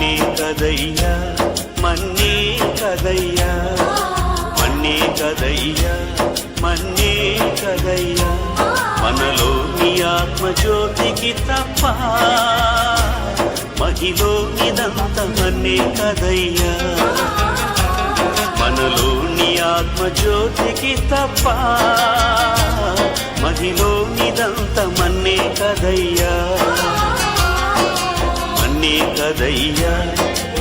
మన్నే కదయ్యా మన్నే కదయ్యా మన్నే కదయ్యా మన్నే కదయ్యా. మనలో మనలోని ఆత్మజ్యోతికి తప్ప మహిలో మహిలోనిదంత మన్నే కదయ్యా. మనలో నీ ఆత్మజ్యోతికి తప్ప మహిలో మహిలోనిదంత మన్నే కదయ్యా. కదయ్యా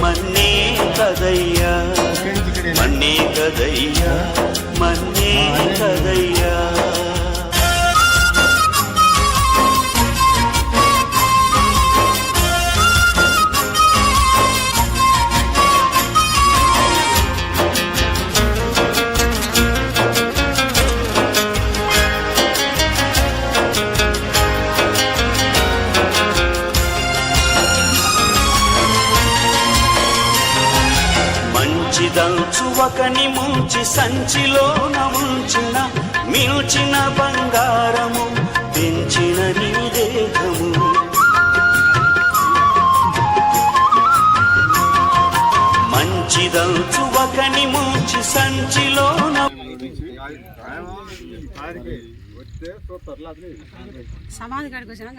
మన్నే కదయ్యా మన్నే కదయ్యా మన్నే కదయ్యా. మంచిదంచు ఒకని ముంచి సంచిలోన ముంచిన మిల్చిన బంగారము పెంచిన నీ దేహము. మంచిదంచు ఒకని ముంచి సంచిలోన సమాధి కాడికి వచ్చినా